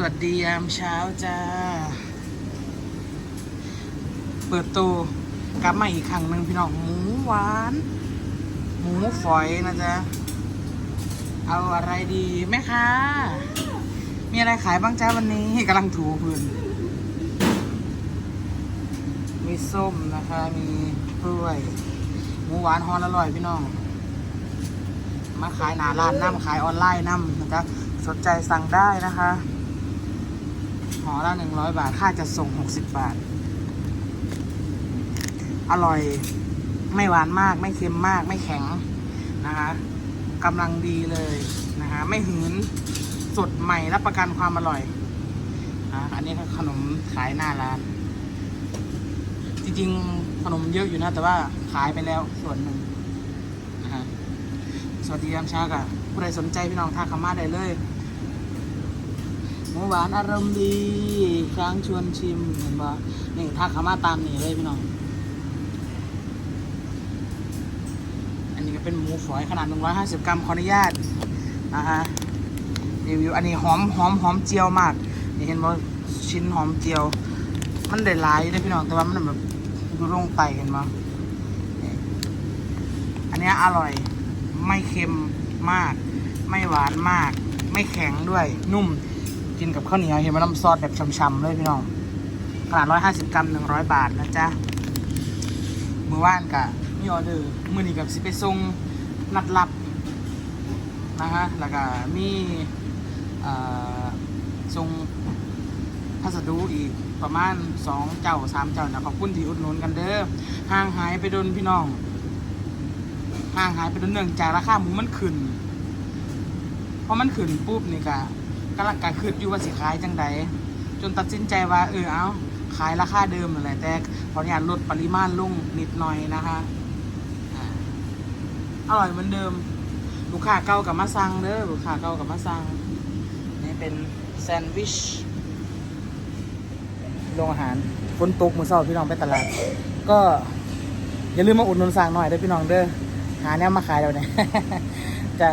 สวัสดียามเช้าจ้า เปิดตัวกลับมาอีกครั้งหนึ่งพี่น้องหมูหวาน หมูฝอยนะจ๊ะ เอาอะไรดีแม่ค้ามีอะไรขายบ้างจ้าวันนี้กำลังถูพื้น มีส้มนะคะ มีกล้วย หมูหวานฮอนอร่อยพี่น้อง มาขายหนาร้านน้ำขายออนไลน์น้ำนะจ๊ะสนใจสั่งได้นะคะ ห่อละหนึ่งร้อยบาท ค่าจะส่งหกสิบบาท อร่อยไม่หวานมาก ไม่เค็มมาก ไม่แข็งนะคะกำลังดีเลยนะคะไม่หืนสดใหม่รับประกันความอร่อยอะอันนี้ขนมขายหน้าร้าน จริงๆขนมเยอะอยู่นะ แต่ว่าขายไปแล้วส่วนหนึ่งนะฮะสวัสดียามเช้ากับผู้ใดสนใจพี่น้องทักเข้ามาได้เลย มูหวานอารมณ์ดีค้างชวนชิมเห็นบ่นี่ทักเข้ามาตามนี่เลยพี่น้อง อันนี้ก็เป็นหมูฝอยขนาด 150 กรัมขออนุญาตนะฮะรีวิวอันนี้หอมหอมหอมเจียวมาก นี่เห็นบ่ชิ้นหอมเจียว มันได้หลายเลยพี่น้อง แต่ว่ามันแบบดูลงไตเห็นบ่อันนี้อร่อยไม่เค็มมาก ไม่หวานมาก ไม่แข็งด้วยนุ่ม กินกับข้าวเหนียวเห็นไหมน้ำซอสแบบช่ำๆเลยพี่น้องขนาด150กรัม100บาทนะจ๊ะมือว่านกะมีออเดอร์มือนี้กับสิไปส่งนัดรับนะฮะแล้วก็มีอ่อส่งพัสดุอีกประมาณ2เจ้า3เจ้านะขอบคุณที่อุดหนุนกันเด้อห่างหายไปโดนพี่น้องห่างหายไปโดนเนื่องจากราคาหมูมันขึ้นพอมันขึ้นปุ๊บนี่กะ กำลังกะคืดอยู่ว่าสิขายจังใดจนตัดสินใจว่า เออเอาขายราคาเดิมนั่นแหละแต่ขออนุญาตลดปริมาณลงนิดหน่อยนะคะอร่อยเหมือนเดิม ลูกค้าเก่ากับมาสั่งเด้อลูกค้าเก่ากับมาสั่งนี่เป็นแซนด์วิชโรงอาหารฝนตกมือเช้าพี่น้องไปตลาด ก็อย่าลืมมาอุดหนุนสั่งหน่อยเด้อพี่น้องเด้อหาแนวมาขายเราเนี่ยจะ